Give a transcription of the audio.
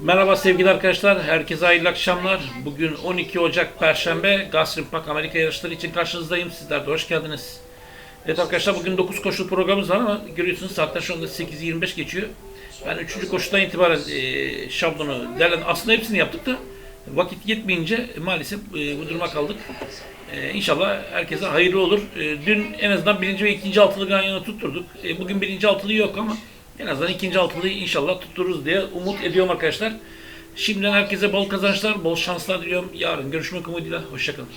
Merhaba sevgili arkadaşlar, herkese hayırlı akşamlar. Bugün 12 Ocak Perşembe, Gazprom Park Amerika yarışları için karşınızdayım. Sizler de hoş geldiniz. Evet arkadaşlar bugün 9 koşulu programımız var ama görüyorsunuz saatler şu anda 8.25 geçiyor. Ben 3. koşudan itibaren e, şablonu derlen aslında hepsini yaptık da vakit yetmeyince maalesef e, bu duruma kaldık. E, inşallah herkese hayırlı olur. E, dün en azından birinci ve ikinci altılı yan yana tutturduk. E, bugün birinci altılı yok ama en azından ikinci altılıyı inşallah tuttururuz diye umut ediyorum arkadaşlar. Şimdiden herkese bol kazançlar, bol şanslar diliyorum. Yarın görüşmek umuduyla. Hoşçakalın.